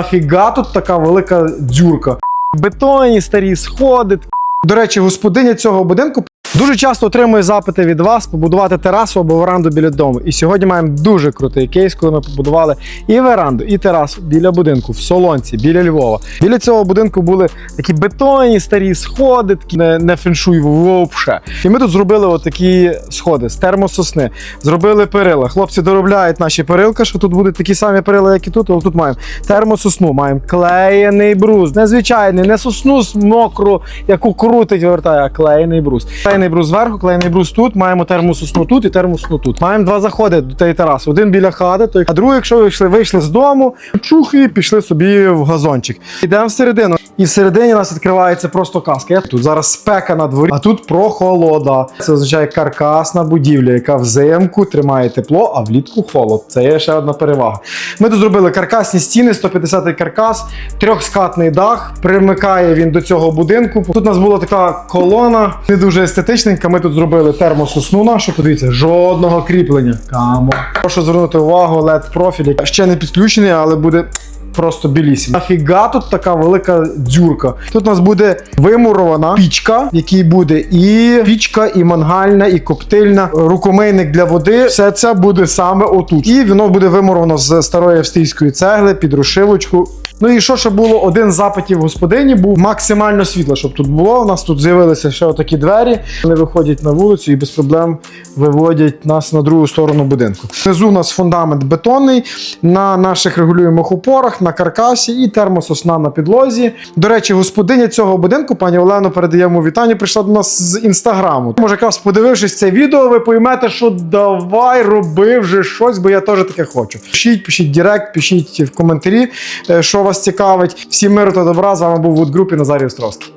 Нафіга тут така велика дзюрка. Бетонні старі сходи. До речі, господиня цього будинку дуже часто отримує запити від вас побудувати терасу або веранду біля дому. І сьогодні маємо дуже крутий кейс, коли ми побудували і веранду, і терасу біля будинку в Солонці, біля Львова. Біля цього будинку були такі бетонні старі сходи, такі не, не феншуй вовше. І ми тут зробили отакі сходи з термососни, зробили перила. Хлопці доробляють наші перилка, що тут будуть такі самі перила, як і тут. Але тут маємо термососну, маємо клеєний брус, не звичайний, не сосну мокру, яку крутить, вертає, а клеєний брус. Клеєний брус зверху, клеєний брус тут, маємо термососну тут і термососну тут. Маємо два заходи до тієї тераси. Один біля хати, той, а другий, якщо вийшли, вийшли з дому, чух і пішли собі в газончик. Йдемо всередину. І всередині у нас відкривається просто каска. Я- Тут зараз спека на дворі, а тут прохолода. Це означає каркасна будівля, яка взимку тримає тепло, а влітку холод. Це є ще одна перевага. Ми тут зробили каркасні стіни, 150-й каркас, трьохскатний дах. Примикає він до цього будинку. Тут у нас була така колона, не дуже естетичненька. Ми тут зробили термососну нашу. Подивіться, жодного кріплення. Камо. Прошу звернути увагу, led профіль ще не підключений, але буде. Просто білісім. Нафіга тут така велика дзюрка. Тут у нас буде вимурована пічка, в якій буде і пічка, і мангальна, і коптильна, рукомийник для води. Все це буде саме отут. І воно буде вимуровано з старої австрійської цегли під розшивочку. Ну і що ще було? Один з запитів господині був максимально світло, щоб тут було. У нас тут з'явилися ще отакі двері. Вони виходять на вулицю і без проблем виводять нас на другу сторону будинку. Внизу у нас фундамент бетонний на наших регулюємих опорах, на каркасі і термососна на підлозі. До речі, господиня цього будинку, пані Олено, передаємо вітання. Прийшла до нас з інстаграму. Може, якраз подивившись це відео, ви поймете, що давай роби вже щось, бо я теж таке хочу. Пишіть, пишіть директ, пишіть в коментарі, е, що вас цікавить. Всім миру та добра. З вами був Wood Group і Назарій Островський.